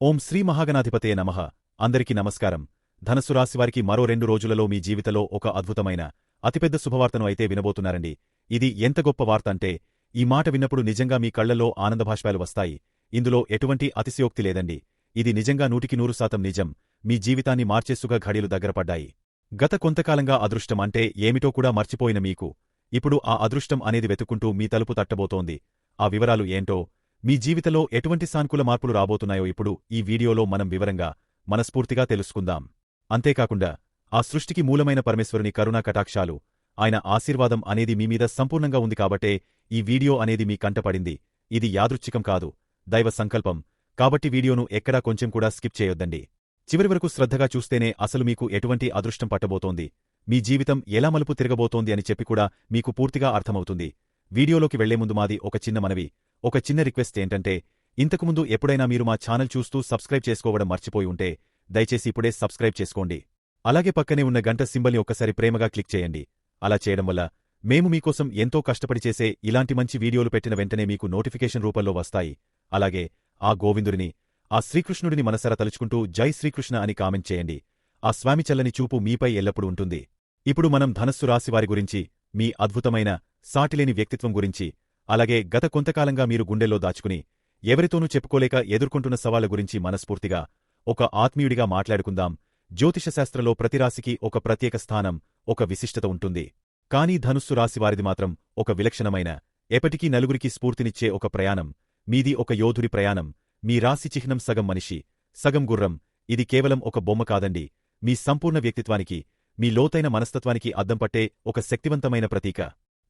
ఓం శ్రీ మహాగణాధిపతే నమః. అందరికీ నమస్కారం. ధనస్సు రాశివారికి మరో రెండు రోజులలో మీ జీవితంలో ఒక అద్భుతమైన అతిపెద్ద శుభవార్తను అయితే వినబోతున్నారండి. ఇది ఎంత గొప్ప వార్త అంటే ఈ మాట విన్నప్పుడు నిజంగా మీ కళ్ళలో ఆనందభాష్పాలు వస్తాయి. ఇందులో ఎటువంటి అతిశయోక్తి లేదండి. ఇది నిజంగా నూటికి నూరు శాతం నిజం. మీ జీవితాన్ని మార్చేసుగా ఘడీలు దగ్గరపడ్డాయి గత కొంతకాలంగా అదృష్టం అంటే ఏమిటో కూడా మర్చిపోయిన మీకు. ఇప్పుడు ఆ అదృష్టం అనేది వెతుక్కుంటూ మీ తలుపు తట్టబోతోంది. ఆ వివరాలు ఏంటో మీ జీవితంలో ఎటువంటి సానుకూల మార్పులు రాబోతున్నాయో ఇప్పుడు ఈ వీడియోలో మనం వివరంగా మనస్ఫూర్తిగా తెలుసుకుందాం. అంతేకాకుండా ఆ సృష్టికి మూలమైన పరమేశ్వరుని కరుణా కటాక్షాలు ఆయన ఆశీర్వాదం అనేది మీమీద సంపూర్ణంగా ఉంది కాబట్టే ఈ వీడియో అనేది మీ కంటపడింది ఇది యాదృచ్ఛికం కాదు దైవ సంకల్పం. కాబట్టి వీడియోను ఎక్కడా కొంచెం కూడా స్కిప్ చేయొద్దండి. చివరి వరకు శ్రద్ధగా చూస్తేనే అసలు మీకు ఎటువంటి అదృష్టం పట్టబోతోంది. మీ జీవితం ఎలా మలుపు తిరగబోతోంది అని చెప్పి కూడా మీకు పూర్తిగా అర్థమవుతుంది. వీడియోలోకి వెళ్ళే ముందు మాది ఒక చిన్న మనవి. ఒక చిన్న రిక్వెస్ట్ ఏంటంటే ఇంతకుముందు ఎప్పుడైనా మీరు మా ఛానల్ చూస్తూ సబ్స్క్రైబ్ చేసుకోవడం మర్చిపోయి ఉంటే దయచేసి ఇప్పుడే సబ్స్క్రైబ్ చేసుకోండి. అలాగే పక్కనే ఉన్న గంట సింబల్ని ఒక్కసారి ప్రేమగా క్లిక్ చేయండి. అలా చేయడం వల్ల మేము మీకోసం ఎంతో కష్టపడి చేసే ఇలాంటి మంచి వీడియోలు పెట్టిన వెంటనే మీకు నోటిఫికేషన్ రూపంలో వస్తాయి. అలాగే ఆ గోవిందుడిని ఆ శ్రీకృష్ణుడిని మనసర తలుచుకుంటూ జై శ్రీకృష్ణ అని కామెంట్ చేయండి. ఆ స్వామి చల్లని చూపు మీపై ఎల్లప్పుడూ ఉంటుంది. ఇప్పుడు మనం ధనస్సు రాశివారి గురించి మీ అద్భుతమైన సాటిలేని వ్యక్తిత్వం గురించి అలాగే గత కొంతకాలంగా మీరు గుండెల్లో దాచుకుని ఎవరితోనూ చెప్పుకోలేక ఎదుర్కొంటున్న సవాళ్ళ గురించి మనస్ఫూర్తిగా ఒక ఆత్మీయుడిగా మాట్లాడుకుందాం. జ్యోతిషశాస్త్రంలో ప్రతి రాశికి ఒక ప్రత్యేక స్థానం ఒక విశిష్టత ఉంటుంది. కానీ ధనుస్సు రాశివారిది మాత్రం ఒక విలక్షణమైన ఎప్పటికీ నలుగురికి స్ఫూర్తినిచ్చే ఒక ప్రయాణం. మీది ఒక యోధుడి ప్రయాణం. మీ రాశి చిహ్నం సగం మనిషి సగం గుర్రం. ఇది కేవలం ఒక బొమ్మ కాదండి. మీ సంపూర్ణ వ్యక్తిత్వానికి మీ లోతైన మనస్తత్వానికి అద్దం పట్టే ఒక శక్తివంతమైన ప్రతీక.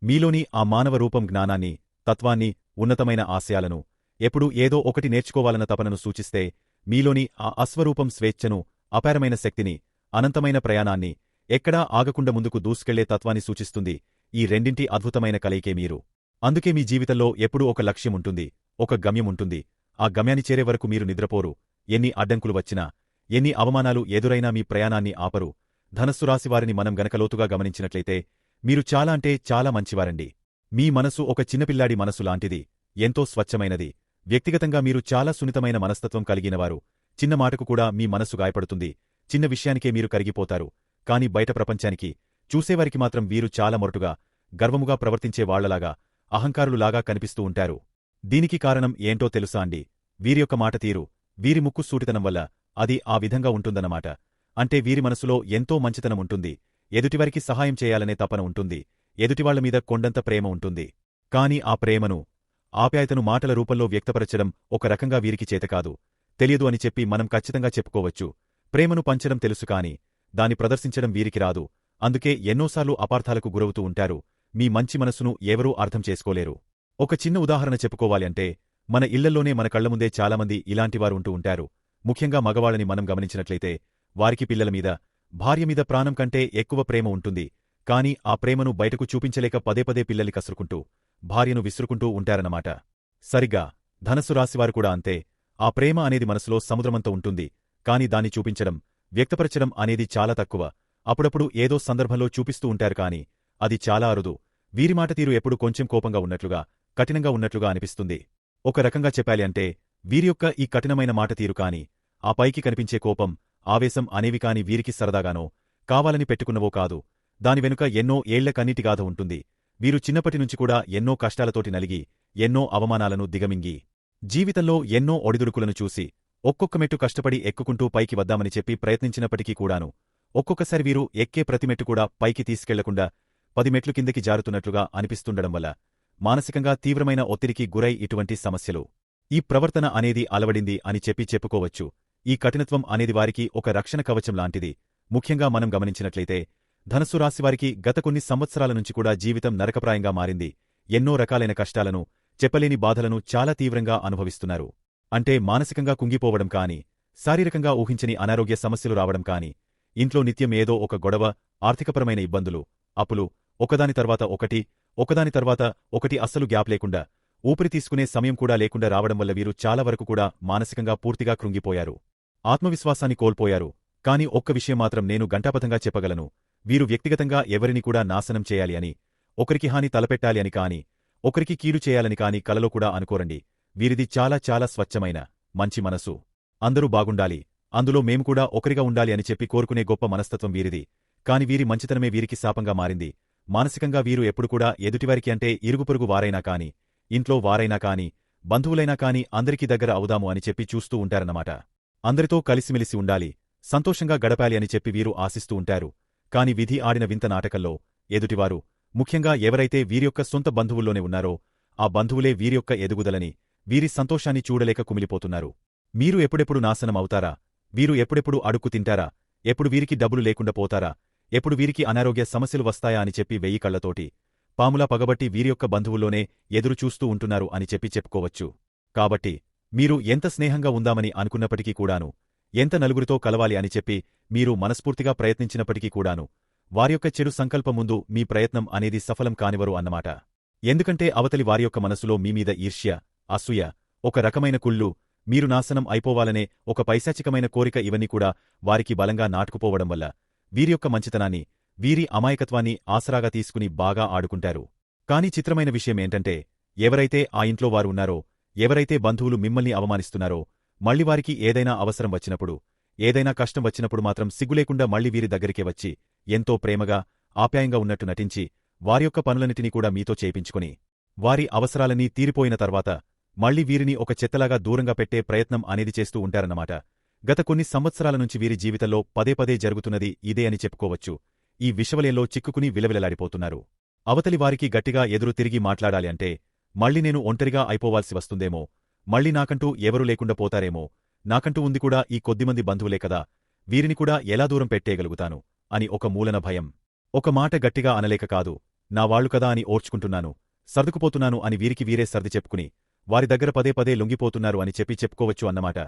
మీలోని ఆ మానవ రూపం జ్ఞానాన్ని తత్వాన్ని ఉన్నతమైన ఆశయాలను ఎప్పుడూ ఏదో ఒకటి నేర్చుకోవాలన్న తపనను సూచిస్తే మీలోని ఆ అశ్వరూపం స్వేచ్ఛను అపారమైన శక్తిని అనంతమైన ప్రయాణాన్ని ఎక్కడా ఆగకుండా ముందుకు దూసుకెళ్ళే తత్వాన్ని సూచిస్తుంది ఈ రెండింటి అద్భుతమైన కలయికే మీరు. అందుకే మీ జీవితంలో ఎప్పుడూ ఒక లక్ష్యం ఉంటుంది ఒక గమ్యం ఉంటుంది. ఆ గమ్యాన్ని చేరే వరకు మీరు నిద్రపోరు. ఎన్ని అడ్డంకులు వచ్చినా ఎన్ని అవమానాలు ఎదురైనా మీ ప్రయాణాన్ని ఆపరు. ధనస్సు రాశివారిని మనం గనకలోతుగా గమనించినట్లయితే మీరు చాలా అంటే చాలా మంచివారండి. మీ మనసు ఒక చిన్నపిల్లాడి మనసు లాంటిది ఎంతో స్వచ్ఛమైనది. వ్యక్తిగతంగా మీరు చాలా సున్నితమైన మనస్తత్వం కలిగినవారు. చిన్న మాటకు కూడా మీ మనసు గాయపడుతుంది. చిన్న విషయానికే మీరు కరిగిపోతారు. కాని బయట ప్రపంచానికి చూసేవారికి మాత్రం వీరు చాలా మొరటుగా గర్వముగా ప్రవర్తించే వాళ్ళలాగా అహంకారులులాగా కనిపిస్తూ ఉంటారు. దీనికి కారణం ఏంటో తెలుసా అండి? వీరి యొక్క మాట తీరు వీరి ముక్కు సూటితనం వల్ల అది ఆ విధంగా ఉంటుందన్నమాట. అంటే వీరి మనసులో ఎంతో మంచితనం ఉంటుంది. ఎదుటివారికి సహాయం చేయాలనే తపన ఉంటుంది. ఎదుటివాళ్ళ మీద కొండంత ప్రేమ ఉంటుంది. కాని ఆ ప్రేమను ఆప్యాయతను మాటల రూపంలో వ్యక్తపరచడం ఒక రకంగా వీరికి చేతకాదు తెలియదు అని చెప్పి మనం ఖచ్చితంగా చెప్పుకోవచ్చు. ప్రేమను పంచడం తెలుసు కాని దాని ప్రదర్శించడం వీరికి రాదు. అందుకే ఎన్నోసార్లు అపార్థాలకు గురవుతూ ఉంటారు. మీ మంచి మనసును ఎవరూ అర్థం చేసుకోలేరు. ఒక చిన్న ఉదాహరణ చెప్పుకోవాలి అంటే మన ఇళ్ళల్లోనే మన కళ్ళముందే చాలామంది ఇలాంటివారు ఉంటూ ఉంటారు. ముఖ్యంగా మగవాళ్ళని మనం గమనించినట్లయితే వారికి పిల్లల మీద భార్య మీద ప్రాణం కంటే ఎక్కువ ప్రేమ ఉంటుంది. కాని ఆ ప్రేమను బయటకు చూపించలేక పదే పదే పిల్లల్ని కసురుకుంటూ భార్యను విసురుకుంటూ ఉంటారన్నమాట. సరిగ్గా ధనస్సు రాశివారు కూడా అంతే. ఆ ప్రేమ అనేది మనసులో సముద్రమంత ఉంటుంది. కాని దాన్ని చూపించడం వ్యక్తపరచడం అనేది చాలా తక్కువ. అప్పుడప్పుడు ఏదో సందర్భంలో చూపిస్తూ ఉంటారు కాని అది చాలా అరుదు. వీరిమాట తీరు ఎప్పుడు కొంచెం కోపంగా ఉన్నట్లుగా కఠినంగా ఉన్నట్లుగా అనిపిస్తుంది. ఒక రకంగా చెప్పాలి అంటే వీరి యొక్క ఈ కఠినమైన మాట తీరు కాని ఆ పైకి కనిపించే కోపం ఆవేశం అనేవి కాని వీరికి సరదాగానో కావాలని పెట్టుకున్నవో కాదు. దాని వెనుక ఎన్నో ఏళ్ళ కన్నీటిగాథ ఉంటుంది. వీరు చిన్నప్పటినుంచి కూడా ఎన్నో కష్టాలతోటి నలిగి ఎన్నో అవమానాలను దిగమింగి జీవితంలో ఎన్నో ఒడిదుడుకులను చూసి ఒక్కొక్క మెట్టు కష్టపడి ఎక్కుకుంటూ పైకి వద్దామని చెప్పి ప్రయత్నించినప్పటికీ కూడాను ఒక్కొక్కసారి వీరు ఎక్కే ప్రతి మెట్టు కూడా పైకి తీసుకెళ్ళకుండా పది మెట్లు కిందకి జారుతున్నట్లుగా అనిపిస్తుండడం వల్ల మానసికంగా తీవ్రమైన ఒత్తిడికి గురై ఇటువంటి సమస్యలు. ఈ ప్రవర్తన అనేది అలవడింది అని చెప్పి చెప్పుకోవచ్చు. ఈ కఠినత్వం అనేది వారికి ఒక రక్షణ కవచం లాంటిది. ముఖ్యంగా మనం గమనించినట్లయితే ధనస్సు రాశివారికి గత కొన్ని సంవత్సరాల నుంచి కూడా జీవితం నరకప్రాయంగా మారింది. ఎన్నో రకాలైన కష్టాలను చెప్పలేని బాధలను చాలా తీవ్రంగా అనుభవిస్తున్నారు. అంటే మానసికంగా కుంగిపోవడం కాని శారీరకంగా ఊహించని అనారోగ్య సమస్యలు రావడం కాని ఇంట్లో నిత్యం ఏదో ఒక గొడవ ఆర్థికపరమైన ఇబ్బందులు అప్పులు ఒకదాని తర్వాత ఒకటి ఒకదాని తర్వాత ఒకటి అస్సలు గ్యాప్ లేకుండా ఊపిరి తీసుకునే సమయం కూడా లేకుండా రావడం వల్ల వీరు చాలా వరకు కూడా మానసికంగా పూర్తిగా కృంగిపోయారు. ఆత్మవిశ్వాసాన్ని కోల్పోయారు. కాని ఒక్క విషయం మాత్రం నేను గంటాపథంగా చెప్పగలను. వీరు వ్యక్తిగతంగా ఎవరిని కూడా నాశనం చేయాలి అని ఒకరికి హాని తలపెట్టాలి అని కాని ఒకరికి కీడు చేయాలని కాని కలలో కూడా అనుకోరండి. వీరిది చాలా చాలా స్వచ్ఛమైన మంచి మనసు. అందరూ బాగుండాలి. అందులో మేము కూడా ఒకరిగా ఉండాలి అని చెప్పి కోరుకునే గొప్ప మనస్తత్వం వీరిది. కాని వీరి మంచితనమే వీరికి శాపంగా మారింది. మానసికంగా వీరు ఎప్పుడు కూడా ఎదుటివారికి అంటే ఇరుగుపొరుగు వారైనా కాని ఇంట్లో వారైనా కాని బంధువులైనా కాని అందరికీ దగ్గర అవుదాము అని చెప్పి చూస్తూ ఉంటారన్నమాట. అందరితో కలిసిమెలిసి ఉండాలి. సంతోషంగా గడపాలి అని చెప్పి వీరు ఆశిస్తూ ఉంటారు. కాని విధి ఆడిన వింత నాటకంలో ఎదుటివారు ముఖ్యంగా ఎవరైతే వీరియొక్క సొంత బంధువుల్లోనే ఉన్నారో ఆ బంధువులే వీరియొక్క ఎదుగుదలని వీరి సంతోషాన్ని చూడలేక కుమిలిపోతున్నారు. మీరు ఎప్పుడెప్పుడు నాశనం అవుతారా వీరు ఎప్పుడెప్పుడు అడుక్కు తింటారా? ఎప్పుడు వీరికి డబ్బులు లేకుండా పోతారా? ఎప్పుడు వీరికి అనారోగ్య సమస్యలు వస్తాయా అని చెప్పి వెయ్యి కళ్ళతోటి పాములా పగబట్టి వీరియొక్క బంధువుల్లోనే ఎదురుచూస్తూ ఉంటున్నారు అని చెప్పి చెప్పుకోవచ్చు. కాబట్టి మీరు ఎంత స్నేహంగా ఉందామని అనుకున్నప్పటికీ కూడాను ఎంత నలుగురితో కలవాలి అని చెప్పి మీరు మనస్ఫూర్తిగా ప్రయత్నించినప్పటికీ కూడాను వారియొక్క చెడు సంకల్పం ముందు మీ ప్రయత్నం అనేది సఫలం కానివరు అన్నమాట. ఎందుకంటే అవతలి వారియొక్క మనసులో మీమీద ఈర్ష్య అసూయ ఒక రకమైన కుళ్ళు మీరు నాశనం అయిపోవాలనే ఒక పైశాచికమైన కోరిక ఇవన్నీ కూడా వారికి బలంగా నాటుకుపోవడం వల్ల వీరియొక్క మంచితనాన్ని వీరి అమాయకత్వాన్ని ఆసరాగా తీసుకుని బాగా ఆడుకుంటారు. కాని చిత్రమైన విషయమేంటంటే ఎవరైతే ఆ ఇంట్లో వారు ఉన్నారో ఎవరైతే బంధువులు మిమ్మల్ని అవమానిస్తున్నారో మళ్ళీ వారికి ఏదైనా అవసరం వచ్చినప్పుడు ఏదైనా కష్టం వచ్చినప్పుడు మాత్రం సిగ్గులేకుండా మళ్ళీ వీరి దగ్గరికే వచ్చి ఎంతో ప్రేమగా ఆప్యాయంగా ఉన్నట్టు నటించి వారి యొక్క పనులన్నిటినీ కూడా మీతో చేయించుకుని వారి అవసరాలన్నీ తీరిపోయిన తర్వాత మళ్ళీ వీరిని ఒక చెత్తలాగా దూరంగా పెట్టే ప్రయత్నం అనేది చేస్తూ ఉంటారన్నమాట. గత కొన్ని సంవత్సరాల నుంచి వీరి జీవితంలో పదే పదే జరుగుతున్నది ఇదే అని చెప్పుకోవచ్చు. ఈ విషవలయంలో చిక్కుకుని విలవిలలాడిపోతున్నారు. అవతలి వారికి గట్టిగా ఎదురు తిరిగి మాట్లాడాలి అంటే మళ్ళీ నేను ఒంటరిగా అయిపోవాల్సి వస్తుందేమో మళ్ళీ నాకంటూ ఎవరూ లేకుండా పోతారేమో. నాకంటూ ఉంది కూడా ఈ కొద్దిమంది బంధువులే కదా. వీరిని కూడా ఎలా దూరం పెట్టేయగలుగుతాను? అని ఒక మూలన భయం. ఒక మాట గట్టిగా అనలేక కాదు. నా వాళ్ళు కదా అని ఓర్చుకుంటున్నాను. సర్దుకుపోతున్నాను అని వీరికి వీరే సర్ది చెప్పుకుని వారి దగ్గర పదే పదే లొంగిపోతున్నారు అని చెప్పి చెప్పుకోవచ్చు అన్నమాట.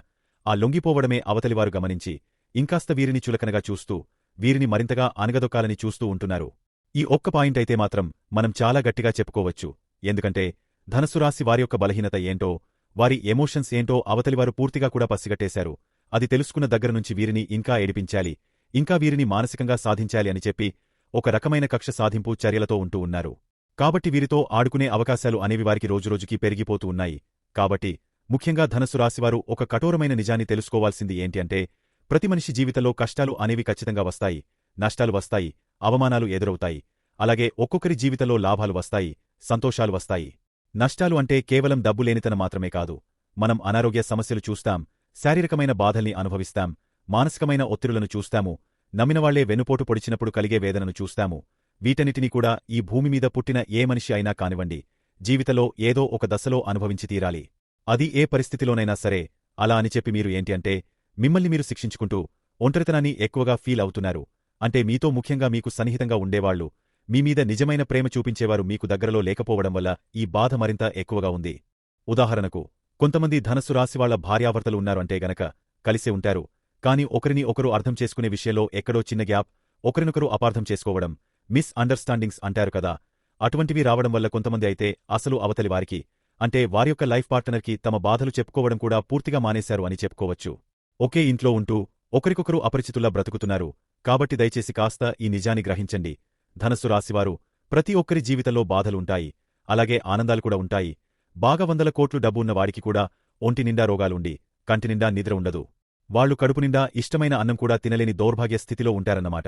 ఆ లొంగిపోవడమే అవతలివారు గమనించి ఇంకాస్త వీరిని చులకనగా చూస్తూ వీరిని మరింతగా అనగదొక్కాలని చూస్తూ ఉంటున్నారు. ఈ ఒక్క పాయింట్ అయితే మాత్రం మనం చాలా గట్టిగా చెప్పుకోవచ్చు. ఎందుకంటే ధనసురాశి వారి యొక్క బలహీనత ఏంటో వారి ఎమోషన్స్ ఏంటో అవతలివారు పూర్తిగా కూడా పసిగట్టేశారు. అది తెలుసుకున్న దగ్గరనుంచి వీరిని ఇంకా ఏడిపించాలి ఇంకా వీరిని మానసికంగా సాధించాలి అని చెప్పి ఒక రకమైన కక్ష సాధింపు చర్యలతో ఉంటూ ఉన్నారు. కాబట్టి వీరితో ఆడుకునే అవకాశాలు అనేవి వారికి రోజురోజుకీ పెరిగిపోతూ ఉన్నాయి. కాబట్టి ముఖ్యంగా ధనస్సు రాశివారు ఒక కఠోరమైన నిజాన్ని తెలుసుకోవాల్సింది ఏంటి అంటే ప్రతి మనిషి జీవితంలో కష్టాలు అనేవి ఖచ్చితంగా వస్తాయి నష్టాలు వస్తాయి అవమానాలు ఎదురవుతాయి. అలాగే ఒక్కొక్కరి జీవితంలో లాభాలు వస్తాయి సంతోషాలు వస్తాయి. నష్టాలు అంటే కేవలం డబ్బు లేనితన మాత్రమే కాదు. మనం అనారోగ్య సమస్యలు చూస్తాం శారీరకమైన బాధల్ని అనుభవిస్తాం మానసికమైన ఒత్తిడులను చూస్తాము నమ్మినవాళ్ళే వెనుపోటు పొడిచినప్పుడు కలిగే వేదనను చూస్తాము. వీటన్నిటినీ కూడా ఈ భూమిమీద పుట్టిన ఏ మనిషి అయినా కానివ్వండి జీవితంలో ఏదో ఒక దశలో అనుభవించి తీరాలి. అది ఏ పరిస్థితిలోనైనా సరే అలా అని చెప్పి మీరు ఏంటి అంటే మిమ్మల్ని మీరు శిక్షించుకుంటూ ఒంటరితనాన్ని ఎక్కువగా ఫీల్ అవుతున్నారు. అంటే మీతో ముఖ్యంగా మీకు సన్నిహితంగా ఉండేవాళ్ళు మీమీద నిజమైన ప్రేమ చూపించేవారు మీకు దగ్గరలో లేకపోవడం వల్ల ఈ బాధ మరింత ఎక్కువగా ఉంది. ఉదాహరణకు కొంతమంది ధనస్సు రాశివాళ్ళ భార్యాభర్తలు ఉన్నారు అంటే గనక కలిసే ఉంటారు. కాని ఒకరిని ఒకరు అర్థం చేసుకునే విషయంలో ఎక్కడో చిన్న గ్యాప్ ఒకరినొకరు అపార్థం చేసుకోవడం మిస్ అండర్స్టాండింగ్స్ అంటారు కదా. అటువంటివి రావడం వల్ల కొంతమంది అయితే అసలు అవతలి వారికి అంటే వారి యొక్క లైఫ్ పార్ట్నర్కి తమ బాధలు చెప్పుకోవడం కూడా పూర్తిగా మానేశారు అని చెప్పుకోవచ్చు. ఒకే ఇంట్లో ఉంటూ ఒకరికొకరు అపరిచితుల్లా బ్రతుకుతున్నారు. కాబట్టి దయచేసి కాస్త ఈ నిజాన్ని గ్రహించండి. ధనస్సు రాశివారు ప్రతి ఒక్కరి జీవితంలో బాధలుంటాయి. అలాగే ఆనందాలు కూడా ఉంటాయి. బాగా వందల కోట్లు డబ్బున్న వాడికి కూడా ఒంటి నిండా రోగాలుండి కంటినిండా నిద్ర ఉండదు. వాళ్ళు కడుపునిండా ఇష్టమైన అన్నం కూడా తినలేని దౌర్భాగ్య స్థితిలో ఉంటారన్నమాట.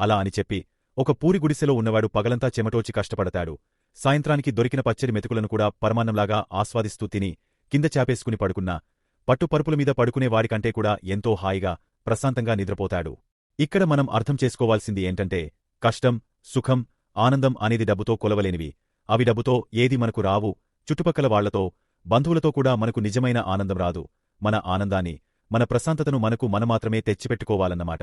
అలా అని చెప్పి ఒక పూరి గుడిసెలో ఉన్నవాడు పగలంతా చెమటోచి కష్టపడతాడు. సాయంత్రానికి దొరికిన పచ్చడి మెతుకులను కూడా పరమాన్నంలాగా ఆస్వాదిస్తూ తిని కింద చాపేసుకుని పడుకున్నా పట్టుపరుపుల మీద పడుకునే వాడికంటే కూడా ఎంతో హాయిగా ప్రశాంతంగా నిద్రపోతాడు. ఇక్కడ మనం అర్థం చేసుకోవాల్సింది ఏంటంటే కష్టం సుఖం ఆనందం అనేది డబ్బుతో కొలవలేనివి. అవి డబ్బుతో ఏది మనకు రావు. చుట్టుపక్కల వాళ్ళతో బంధువులతో కూడా మనకు నిజమైన ఆనందం రాదు. మన ఆనందాన్ని మన ప్రశాంతతను మనకు మనమాత్రమే తెచ్చిపెట్టుకోవాలన్నమాట.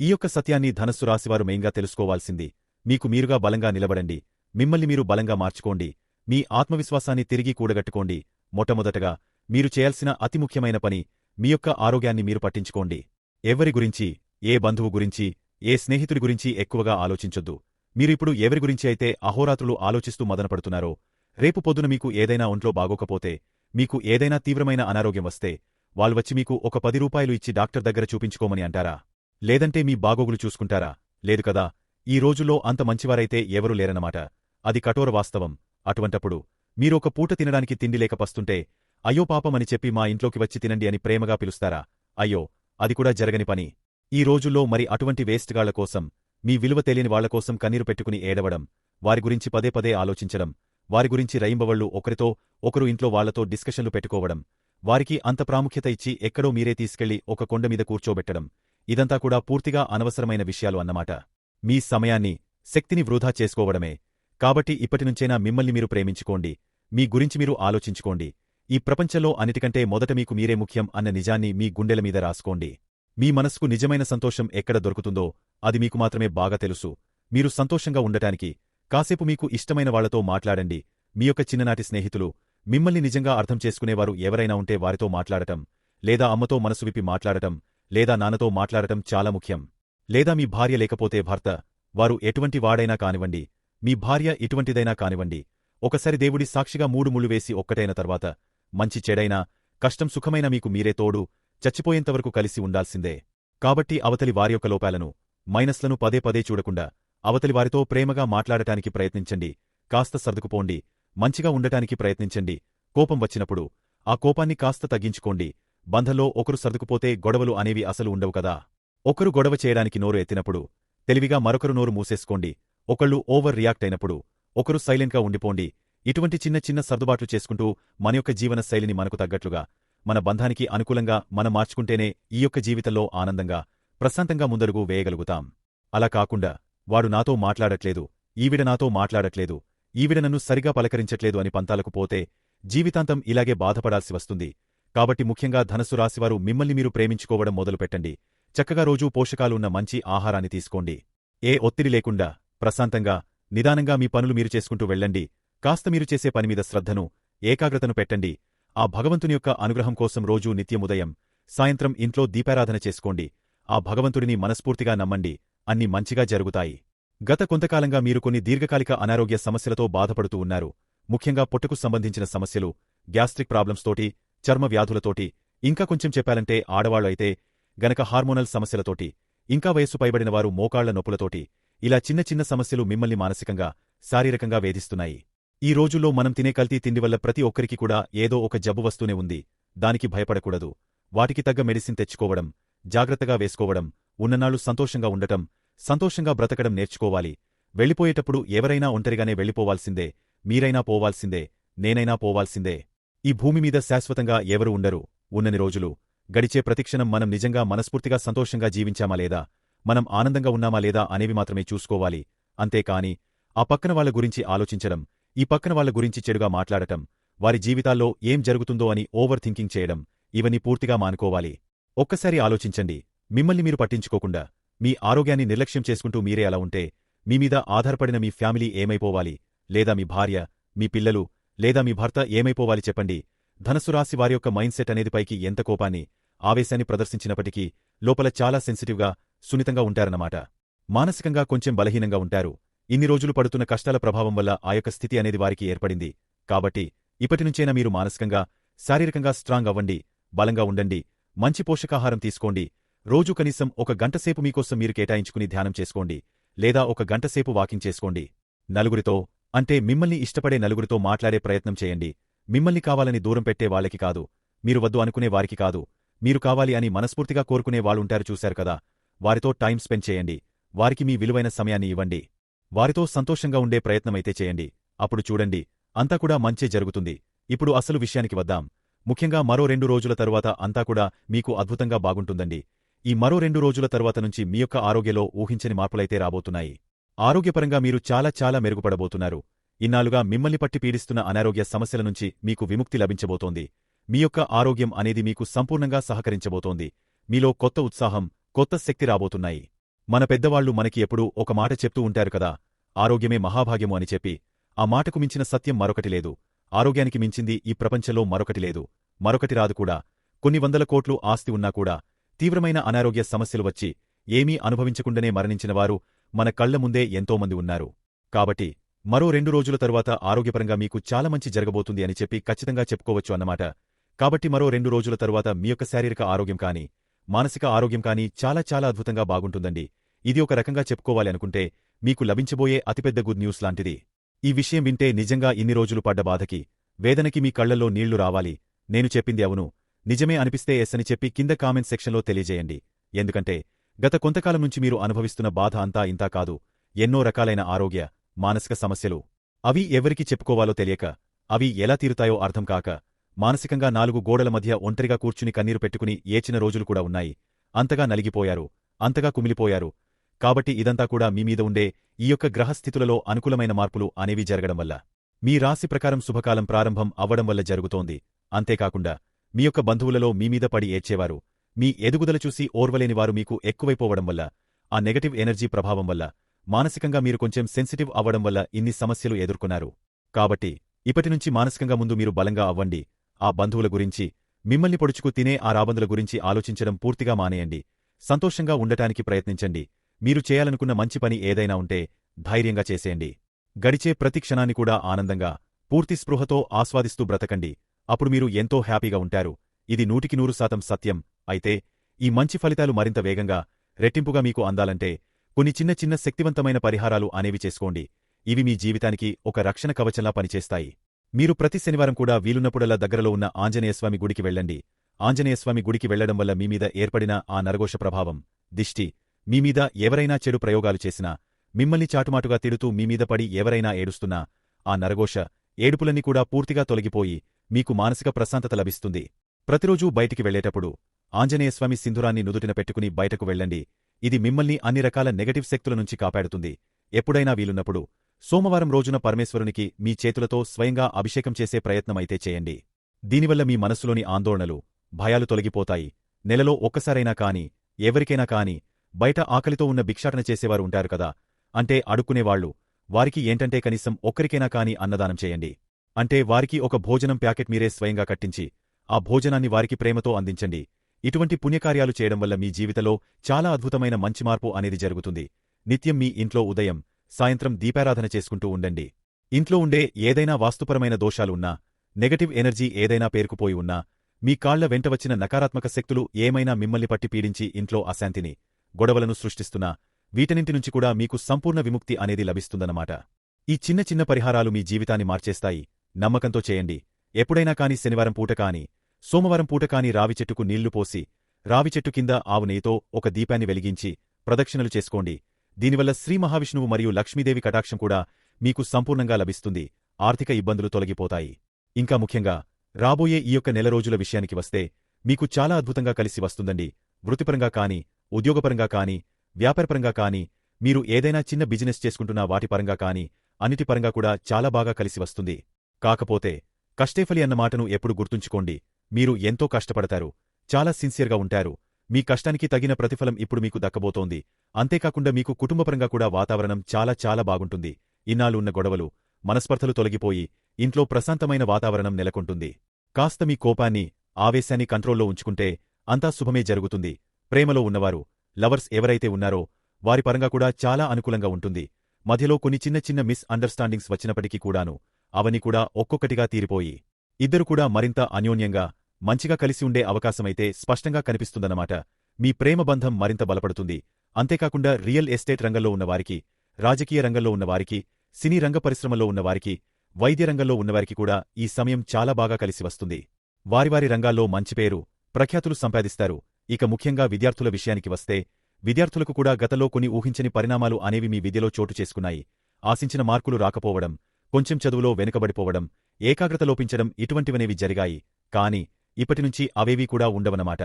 ఈ యొక్క సత్యాన్ని ధనస్సు రాశివారు మెయిన్గా తెలుసుకోవాల్సింది. మీకు మీరుగా బలంగా నిలబడండి. మిమ్మల్ని మీరు బలంగా మార్చుకోండి. మీ ఆత్మవిశ్వాసాన్ని తిరిగి కూడగట్టుకోండి. మొట్టమొదటగా మీరు చేయాల్సిన అతి ముఖ్యమైన పని మీ యొక్క ఆరోగ్యాన్ని మీరు పట్టించుకోండి. ఎవరి గురించి ఏ బంధువు గురించి ఏ స్నేహితుడి గురించి ఎక్కువగా ఆలోచించొద్దు. మీరిప్పుడు ఎవరి గురించి అయితే అహోరాత్రులు ఆలోచిస్తూ మదనపడుతున్నారో రేపు పొద్దున మీకు ఏదైనా ఒంట్లో బాగోకపోతే మీకు ఏదైనా తీవ్రమైన అనారోగ్యం వస్తే వాళ్ళు వచ్చి మీకు ఒక పది రూపాయలు ఇచ్చి డాక్టర్ దగ్గర చూపించుకోమని అంటారా? లేదంటే మీ బాగోగులు చూసుకుంటారా? లేదు కదా ఈ రోజుల్లో అంత మంచివారైతే ఎవరూ లేరన్నమాట. అది కఠోర వాస్తవం. అటువంటప్పుడు మీరొక పూట తినడానికి తిండి లేకపస్తుంటే అయ్యో పాపమని చెప్పి మా ఇంట్లోకి వచ్చి తినండి అని ప్రేమగా పిలుస్తారా? అయ్యో అది కూడా జరగని పని. ఈ రోజుల్లో మరి అటువంటి వేస్ట్గాళ్ళ కోసం మీ విలువ తెలియని వాళ్ళ కోసం కన్నీరు పెట్టుకుని ఏడవడం వారి గురించి పదే పదే ఆలోచించడం వారి గురించి రయింబవళ్ళు ఒకరితో ఒకరు ఇంట్లో వాళ్ళతో డిస్కషన్లు పెట్టుకోవడం వారికి అంత ప్రాముఖ్యత ఇచ్చి ఎక్కడో మీరే తీసుకెళ్ళి ఒక కొండమీద కూర్చోబెట్టడం ఇదంతా కూడా పూర్తిగా అనవసరమైన విషయాలు అన్నమాట. మీ సమయాన్ని శక్తిని వృధా చేసుకోవడమే. కాబట్టి ఇప్పటినుంచైనా మిమ్మల్ని మీరు ప్రేమించుకోండి మీ గురించి మీరు ఆలోచించుకోండి. ఈ ప్రపంచంలో అన్నిటికంటే మొదట మీకు మీరే ముఖ్యం అన్న నిజాన్ని మీ గుండెల మీద రాసుకోండి. మీ మనస్సుకు నిజమైన సంతోషం ఎక్కడ దొరుకుతుందో అది మీకు మాత్రమే బాగా తెలుసు. మీరు సంతోషంగా ఉండటానికి కాసేపు మీకు ఇష్టమైన వాళ్ళతో మాట్లాడండి. మీ యొక్క చిన్ననాటి స్నేహితులు మిమ్మల్ని నిజంగా అర్థం చేసుకునేవారు ఎవరైనా ఉంటే వారితో మాట్లాడటం లేదా అమ్మతో మనసు విప్పి మాట్లాడటం లేదా నాన్నతో మాట్లాడటం చాలా ముఖ్యం. లేదా మీ భార్య లేకపోతే భర్త వారు ఎటువంటి వాడైనా కానివ్వండి. మీ భార్య ఇటువంటిదైనా కానివ్వండి. ఒకసారి దేవుడి సాక్షిగా మూడు ముళ్ళు వేసి ఒక్కటైన తర్వాత మంచి చెడైనా కష్టం సుఖమైన మీకు మీరే తోడు చచ్చిపోయేంతవరకు కలిసి ఉండాల్సిందే. కాబట్టి అవతలి వారి యొక్క లోపాలను మైనస్లను పదే పదే చూడకుండా అవతలి వారితో ప్రేమగా మాట్లాడటానికి ప్రయత్నించండి. కాస్త సర్దుకుపోండి. మంచిగా ఉండటానికి ప్రయత్నించండి. కోపం వచ్చినప్పుడు ఆ కోపాన్ని కాస్త తగ్గించుకోండి. బంధంలో ఒకరు సర్దుకుపోతే గొడవలు అనేవి అసలు ఉండవు కదా. ఒకరు గొడవ చేయడానికి నోరు ఎత్తినప్పుడు తెలివిగా మరొకరు నోరు మూసేసుకోండి. ఒకళ్ళు ఓవర్ రియాక్ట్ అయినప్పుడు ఒకరు సైలెంట్గా ఉండిపోండి. ఇటువంటి చిన్న చిన్న సర్దుబాట్లు చేసుకుంటూ మన యొక్క జీవన శైలిని మనకు తగ్గట్లుగా మన బంధానికి అనుకూలంగా మనం మార్చుకుంటేనే ఈ యొక్క జీవితంలో ఆనందంగా ప్రశాంతంగా ముందరుగు వేయగలుగుతాం. అలా కాకుండా వాడు నాతో మాట్లాడట్లేదు ఈవిడ నాతో మాట్లాడట్లేదు ఈవిడ నన్ను సరిగా పలకరించట్లేదు అని పంతాలకు పోతే జీవితాంతం ఇలాగే బాధపడాల్సి వస్తుంది. కాబట్టి ముఖ్యంగా ధనస్సు రాశివారు మిమ్మల్ని మీరు ప్రేమించుకోవడం మొదలుపెట్టండి. చక్కగా రోజూ పోషకాలున్న మంచి ఆహారాన్ని తీసుకోండి. ఏ ఒత్తిడి లేకుండా ప్రశాంతంగా నిదానంగా మీ పనులు మీరు చేసుకుంటూ వెళ్ళండి. కాస్త మీరు చేసే పనిమీద శ్రద్ధను ఏకాగ్రతను పెట్టండి. ఆ భగవంతుని యొక్క అనుగ్రహం కోసం రోజూ నిత్యముదయం సాయంత్రం ఇంట్లో దీపారాధన చేసుకోండి. ఆ భగవంతుడిని మనస్ఫూర్తిగా నమ్మండి. అన్ని మంచిగా జరుగుతాయి. గత కొంతకాలంగా మీరు కొన్ని దీర్ఘకాలిక అనారోగ్య సమస్యలతో బాధపడుతూ ఉన్నారు. ముఖ్యంగా పొట్టుకు సంబంధించిన సమస్యలు గ్యాస్ట్రిక్ ప్రాబ్లమ్స్తోటి చర్మ వ్యాధులతోటి ఇంకా కొంచెం చెప్పాలంటే ఆడవాళ్ళు అయితే గనక హార్మోనల్ సమస్యలతోటి ఇంకా వయస్సు పైబడినవారు మోకాళ్ళ నొప్పులతోటి ఇలా చిన్న చిన్న సమస్యలు మిమ్మల్ని మానసికంగా శారీరకంగా వేధిస్తున్నాయి. ఈ రోజుల్లో మనం తినే కల్తీ తిండి వల్ల ప్రతి ఒక్కరికి కూడా ఏదో ఒక జబ్బు వస్తూనే ఉంది. దానికి భయపడకూడదు. వాటికి తగ్గ మెడిసిన్ తెచ్చుకోవడం జాగ్రత్తగా వేసుకోవడం ఉన్ననాళ్ళు సంతోషంగా ఉండటం సంతోషంగా బ్రతకడం నేర్చుకోవాలి. వెళ్ళిపోయేటప్పుడు ఎవరైనా ఒంటరిగానే వెళ్ళిపోవాల్సిందే మీరైనా పోవాల్సిందే నేనైనా పోవాల్సిందే. ఈ భూమి మీద శాశ్వతంగా ఎవరు ఉండరు. ఉన్నని రోజులు గడిచే ప్రతిక్షణం మనం నిజంగా మనస్ఫూర్తిగా సంతోషంగా జీవించామా లేదా మనం ఆనందంగా ఉన్నామా లేదా అనేవి మాత్రమే చూసుకోవాలి. అంతేకాని ఆ పక్కన వాళ్ళ గురించి ఆలోచించడం ఈ పక్కన వాళ్ళ గురించి చెడుగా మాట్లాడటం వారి జీవితాల్లో ఏం జరుగుతుందో అని ఓవర్ థింకింగ్ చేయడం ఇవన్నీ పూర్తిగా మానుకోవాలి. ఒక్కసారి ఆలోచించండి. మిమ్మల్ని మీరు పట్టించుకోకుండా మీ ఆరోగ్యాన్ని నిర్లక్ష్యం చేసుకుంటూ మీరే అలా ఉంటే మీమీద ఆధారపడిన మీ ఫ్యామిలీ ఏమైపోవాలి? లేదా మీ భార్య మీ పిల్లలు లేదా మీ భర్త ఏమైపోవాలి చెప్పండి. ధనస్సు రాశి వారి యొక్క మైండ్ సెట్ అనేది పైకి ఎంత కోపాన్ని ఆవేశాన్ని ప్రదర్శించినప్పటికీ లోపల చాలా సెన్సిటివ్గా సున్నితంగా ఉంటారన్నమాట. మానసికంగా కొంచెం బలహీనంగా ఉంటారు. ఇన్ని రోజులు పడుతున్న కష్టాల ప్రభావం వల్ల ఆ యొక్క స్థితి అనేది వారికి ఏర్పడింది. కాబట్టి ఇప్పటినుంచైనా మీరు మానసికంగా శారీరకంగా స్ట్రాంగ్ అవ్వండి బలంగా ఉండండి మంచి పోషకాహారం తీసుకోండి. రోజు కనీసం ఒక గంటసేపు మీకోసం మీరు కేటాయించుకుని ధ్యానం చేసుకోండి లేదా ఒక గంటసేపు వాకింగ్ చేసుకోండి. నలుగురితో అంటే మిమ్మల్ని ఇష్టపడే నలుగురితో మాట్లాడే ప్రయత్నం చేయండి. మిమ్మల్ని కావాలని దూరం పెట్టే వాళ్ళకి కాదు. మీరు వద్దు అనుకునే వారికి కాదు. మీరు కావాలి అని మనస్ఫూర్తిగా కోరుకునే వాళ్ళుంటారు చూశారు కదా. వారితో టైం స్పెండ్ చేయండి. వారికి మీ విలువైన సమయాన్ని ఇవ్వండి. వారితో సంతోషంగా ఉండే ప్రయత్నమైతే చేయండి. అప్పుడు చూడండి అంతా కూడా మంచే జరుగుతుంది. ఇప్పుడు అసలు విషయానికి వద్దాం. ముఖ్యంగా మరో రెండు రోజుల తరువాత అంతా కూడా మీకు అద్భుతంగా బాగుంటుందండి. ఈ మరో రెండు రోజుల తరువాత నుంచి మీ యొక్క ఆరోగ్యలో ఊహించని మార్పులైతే రాబోతున్నాయి. ఆరోగ్యపరంగా మీరు చాలా చాలా మెరుగుపడబోతున్నారు. ఇన్నాళ్ళుగా మిమ్మల్ని పట్టి పీడిస్తున్న అనారోగ్య సమస్యల నుంచి మీకు విముక్తి లభించబోతోంది. మీ యొక్క ఆరోగ్యం అనేది మీకు సంపూర్ణంగా సహకరించబోతోంది. మీలో కొత్త ఉత్సాహం కొత్త శక్తి రాబోతున్నాయి. మన పెద్దవాళ్ళు మనకి ఎప్పుడూ ఒక మాట చెప్తూ ఉంటారు కదా ఆరోగ్యమే మహాభాగ్యము అని చెప్పి. ఆ మాటకు మించిన సత్యం మరొకటి లేదు. ఆరోగ్యానికి మించింది ఈ ప్రపంచంలో మరొకటి లేదు. మరొకటి రాదు కూడా. కొన్ని వందల కోట్లు ఆస్తి ఉన్నా కూడా తీవ్రమైన అనారోగ్య సమస్యలు వచ్చి ఏమీ అనుభవించకుండానే మరణించినవారు మన కళ్ళ ముందే ఎంతోమంది ఉన్నారు. కాబట్టి మరో రెండు రోజుల తరువాత ఆరోగ్యపరంగా మీకు చాలా మంచి జరగబోతుంది అని చెప్పి ఖచ్చితంగా చెప్పుకోవచ్చు అన్నమాట. కాబట్టి మరో రెండు రోజుల తరువాత మీ యొక్క శారీరక ఆరోగ్యం కానీ మానసిక ఆరోగ్యం కానీ చాలా చాలా అద్భుతంగా బాగుంటుందండి. ఇది ఒక రకంగా చెప్పుకోవాలి అనుకుంటే మీకు లభించబోయే అతిపెద్ద గుడ్ న్యూస్ లాంటిది. ఈ విషయం వింటే నిజంగా ఇన్ని రోజులు పడ్డ బాధకి వేదనకి మీ కళ్ళల్లో నీళ్ళు రావాలి. నేను చెప్పింది అవును. నిజమే అనిపిస్తే ఎస్ అని చెప్పి కింద కామెంట్ సెక్షన్లో తెలియజేయండి. ఎందుకంటే గత కొంతకాలం నుంచి మీరు అనుభవిస్తున్న బాధ అంతా ఇంతా కాదు. ఎన్నో రకాలైన ఆరోగ్య మానసిక సమస్యలు. అవి ఎవరికి చెప్పుకోవాలో తెలియక అవి ఎలా తీరుతాయో అర్థం కాక మానసికంగా నాలుగు గోడల మధ్య ఒంటరిగా కూర్చుని కన్నీరు పెట్టుకుని ఏచిన రోజులు కూడా ఉన్నాయి. అంతగా నలిగిపోయారు. అంతగా కుమిలిపోయారు. కాబట్టి ఇదంతా కూడా మీమీద ఉండే ఈ యొక్క గ్రహస్థితులలో అనుకూలమైన మార్పులు అనేవి జరగడం వల్ల. మీ రాశి ప్రకారం శుభకాలం ప్రారంభం అవ్వడం వల్ల జరుగుతోంది. అంతేకాకుండా మీ యొక్క బంధువులలో మీమీద పడి ఏడ్చేవారు. మీ ఎదుగుదల చూసి ఓర్వలేనివారు మీకు ఎక్కువైపోవడం వల్ల ఆ నెగటివ్ ఎనర్జీ ప్రభావం వల్ల మానసికంగా మీరు కొంచెం సెన్సిటివ్ అవ్వడం వల్ల ఇన్ని సమస్యలు ఎదుర్కొన్నారు. కాబట్టి ఇప్పటినుంచి మానసికంగా ముందు మీరు బలంగా అవ్వండి. ఆ బంధువుల గురించి మిమ్మల్ని పొడుచుకు తినే ఆ రాబందుల గురించి ఆలోచించడం పూర్తిగా మానేయండి. సంతోషంగా ఉండటానికి ప్రయత్నించండి. మీరు చేయాలనుకున్న మంచి పని ఏదైనా ఉంటే ధైర్యంగా చేసేయండి. గడిచే ప్రతి క్షణాన్ని కూడా ఆనందంగా పూర్తి స్పృహతో ఆస్వాదిస్తూ బ్రతకండి. అప్పుడు మీరు ఎంతో హ్యాపీగా ఉంటారు. ఇది నూటికి నూరు శాతం సత్యం. అయితే ఈ మంచి ఫలితాలు మరింత వేగంగా రెట్టింపుగా మీకు అందాలంటే కొన్ని చిన్న చిన్న శక్తివంతమైన పరిహారాలు అనేవి చేసుకోండి. ఇవి మీ జీవితానికి ఒక రక్షణ కవచంలా పనిచేస్తాయి. మీరు ప్రతి శనివారం కూడా వీలున్నప్పుడల్లా దగ్గరలో ఉన్న ఆంజనేయస్వామి గుడికి వెళ్ళండి. ఆంజనేయస్వామి గుడికి వెళ్ళడం వల్ల మీమీద ఏర్పడిన ఆ నరఘోష ప్రభావం దిష్టి మీమీద ఎవరైనా చెడు ప్రయోగాలు చేసినా మిమ్మల్ని చాటుమాటుగా తిడుతూ మీమీద పడి ఎవరైనా ఏడుస్తున్నా ఆ నరగోష ఏడుపులన్నీ కూడా పూర్తిగా తొలగిపోయి మీకు మానసిక ప్రశాంతత లభిస్తుంది. ప్రతిరోజూ బయటికి వెళ్ళేటప్పుడు ఆంజనేయస్వామి సింధురాన్ని నుదుటిన పెట్టుకుని బయటకు వెళ్ళండి. ఇది మిమ్మల్ని అన్ని రకాల నెగటివ్ శక్తుల నుంచి కాపాడుతుంది. ఎప్పుడైనా వీలున్నప్పుడు సోమవారం రోజున పరమేశ్వరునికి మీ చేతులతో స్వయంగా అభిషేకం చేసే ప్రయత్నమైతే చేయండి. దీనివల్ల మీ మనస్సులోని ఆందోళనలు భయాలు తొలగిపోతాయి. నెలలో ఒక్కసారైనా కాని ఎవరికైనా కాని బయట ఆకలితో ఉన్న భిక్షాటన చేసేవారు ఉంటారు కదా. అంటే అడుక్కునేవాళ్ళు వారికి ఏంటంటే కనీసం ఒక్కరికైనా కాని అన్నదానం చేయండి. అంటే వారికి ఒక భోజనం ప్యాకెట్ మీరే స్వయంగా కట్టించి ఆ భోజనాన్ని వారికి ప్రేమతో అందించండి. ఇటువంటి పుణ్యకార్యాలు చేయడం వల్ల మీ జీవితంలో చాలా అద్భుతమైన మంచి మార్పు అనేది జరుగుతుంది. నిత్యం మీ ఇంట్లో ఉదయం సాయంత్రం దీపారాధన చేసుకుంటూ ఉండండి. ఇంట్లో ఉండే ఏదైనా వాస్తుపరమైన దోషాలు ఉన్నా నెగటివ్ ఎనర్జీ ఏదైనా పేరుకుపోయి ఉన్నా మీ కాళ్ళ వెంట వచ్చిన నకారాత్మక శక్తులు ఏమైనా మిమ్మల్ని పట్టి పీడించి ఇంట్లో అశాంతిని గొడవలను సృష్టిస్తున్నా వీటన్నింటి నుంచి కూడా మీకు సంపూర్ణ విముక్తి అనేది లభిస్తుందన్నమాట. ఈ చిన్న చిన్న పరిహారాలు మీ జీవితాన్ని మార్చేస్తాయి. నమ్మకంతో చేయండి. ఎప్పుడైనా కాని శనివారం పూట కాని సోమవారం పూట కాని రావి చెట్టుకు నీళ్ళు పోసి రావి చెట్టు కింద ఆవు నెయ్యితో ఒక దీపాన్ని వెలిగించి ప్రదక్షిణలు చేసుకోండి. దీనివల్ల శ్రీ మహావిష్ణువు మరియు లక్ష్మీదేవి కటాక్షం కూడా మీకు సంపూర్ణంగా లభిస్తుంది. ఆర్థిక ఇబ్బందులు తొలగిపోతాయి. ఇంకా ముఖ్యంగా రాబోయే ఈ యొక్క నెల రోజుల విషయానికి వస్తే మీకు చాలా అద్భుతంగా కలిసి వస్తుందండి. వృత్తిపరంగా కాని ఉద్యోగపరంగా కాని వ్యాపారపరంగా కాని మీరు ఏదైనా చిన్న బిజినెస్ చేసుకుంటున్న వాటి పరంగా కాని అన్నిటి పరంగా కూడా చాలా బాగా కలిసి వస్తుంది. కాకపోతే కష్టేఫలి అన్న మాటను ఎప్పుడు గుర్తుంచుకోండి. మీరు ఎంతో కష్టపడతారు. చాలా సిన్సియర్గా ఉంటారు. మీ కష్టానికి తగిన ప్రతిఫలం ఇప్పుడు మీకు దక్కబోతోంది. అంతేకాకుండా మీకు కుటుంబపరంగా కూడా వాతావరణం చాలా చాలా బాగుంటుంది. ఇన్నాళ్ళు ఉన్న గొడవలు మనస్పర్ధలు తొలగిపోయి ఇంట్లో ప్రశాంతమైన వాతావరణం నెలకొంటుంది. కాస్త మీ కోపాన్ని ఆవేశాన్ని కంట్రోల్లో ఉంచుకుంటే అంతా శుభమే జరుగుతుంది. ప్రేమలో ఉన్నవారు లవర్స్ ఎవరైతే ఉన్నారో వారి పరంగా కూడా చాలా అనుకూలంగా ఉంటుంది. మధ్యలో కొన్ని చిన్న చిన్న మిస్ అండర్స్టాండింగ్స్ వచ్చినప్పటికీ కూడాను అవని కూడా ఒక్కొక్కటిగా తీరిపోయి ఇద్దరు కూడా మరింత అన్యోన్యంగా మంచిగా కలిసి ఉండే అవకాశమైతే స్పష్టంగా కనిపిస్తుందన్నమాట. మీ ప్రేమ బంధం మరింత బలపడుతుంది. అంతేకాకుండా రియల్ ఎస్టేట్ రంగంలో ఉన్నవారికి రాజకీయ రంగంలో ఉన్నవారికి సినీ రంగ పరిశ్రమలో ఉన్నవారికి వైద్య రంగంలో ఉన్నవారికి కూడా ఈ సమయం చాలా బాగా కలిసి వస్తుంది. వారివారి రంగాల్లో మంచి పేరు ప్రఖ్యాతులు సంపాదిస్తారు. ఇక ముఖ్యంగా విద్యార్థుల విషయానికి వస్తే విద్యార్థులకు కూడా గతంలో కొన్ని ఊహించని పరిణామాలు అనేవి మీ విద్యలో చోటు చేసుకున్నాయి. ఆశించిన మార్కులు రాకపోవడం కొంచెం చదువులో వెనుకబడిపోవడం ఏకాగ్రత లోపించడం ఇటువంటివనేవి జరిగాయి. కాని ఇప్పటినుంచి అవేవీ కూడా ఉండవనమాట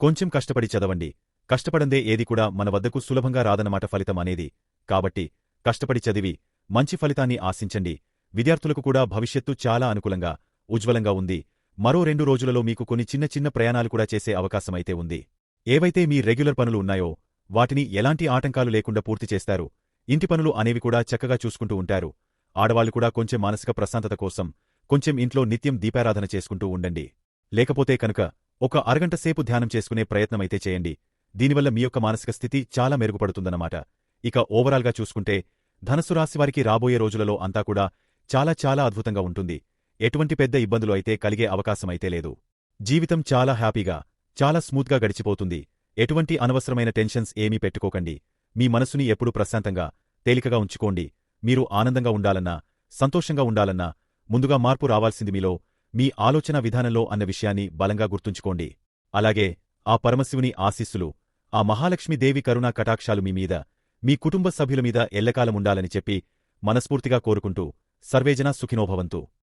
కొంచెం కష్టపడి చదవండి. కష్టపడందే ఏది కూడా మన వద్దకు సులభంగా రాదనమాట ఫలితం అనేది. కాబట్టి కష్టపడి చదివి మంచి ఫలితాన్ని ఆశించండి. విద్యార్థులకు కూడా భవిష్యత్తు చాలా అనుకూలంగా ఉజ్వలంగా ఉంది. మరో రెండు రోజులలో మీకు కొన్ని చిన్న చిన్న ప్రయాణాలు కూడా చేసే అవకాశమైతే ఉంది. ఏవైతే మీ రెగ్యులర్ పనులు ఉన్నాయో వాటిని ఎలాంటి ఆటంకాలు లేకుండా పూర్తి చేస్తారు? ఇంటి పనులు అనేవి కూడా చక్కగా చూసుకుంటూ ఉంటారు. ఆడవాళ్ళు కూడా కొంచెం మానసిక ప్రశాంతత కోసం కొంచెం ఇంట్లో నిత్యం దీపారాధన చేసుకుంటూ ఉండండి. లేకపోతే కనుక ఒక అరగంట సేపు ధ్యానం చేసుకునే ప్రయత్నమైతే చేయండి. దీనివల్ల మీ యొక్క మానసిక స్థితి చాలా మెరుగుపడుతుందన్నమాట. ఇక ఓవరాల్గా చూసుకుంటే ధనస్సు రాశివారికి రాబోయే రోజులలో అంతా కూడా చాలా చాలా అద్భుతంగా ఉంటుంది. ఎటువంటి పెద్ద ఇబ్బందులు అయితే కలిగే అవకాశమైతే లేదు. జీవితం చాలా హ్యాపీగా చాలా స్మూత్గా గడిచిపోతుంది. ఎటువంటి అనవసరమైన టెన్షన్స్ ఏమీ పెట్టుకోకండి. మీ మనసుని ఎప్పుడూ ప్రశాంతంగా తేలికగా ఉంచుకోండి. మీరు ఆనందంగా ఉండాలన్నా సంతోషంగా ఉండాలన్నా ముందుగా మార్పు రావాల్సింది మీలో మీ ఆలోచన విధానంలో అన్న విషయాన్ని బలంగా గుర్తుంచుకోండి. అలాగే ఆ పరమశివుని ఆశీస్సులు ఆ మహాలక్ష్మీదేవి కరుణా కటాక్షాలు మీ మీద మీ కుటుంబ సభ్యుల మీద ఎల్లకాలముండాలని చెప్పి మనస్ఫూర్తిగా కోరుకుంటూ సర్వేజన సుఖినోభవంతు.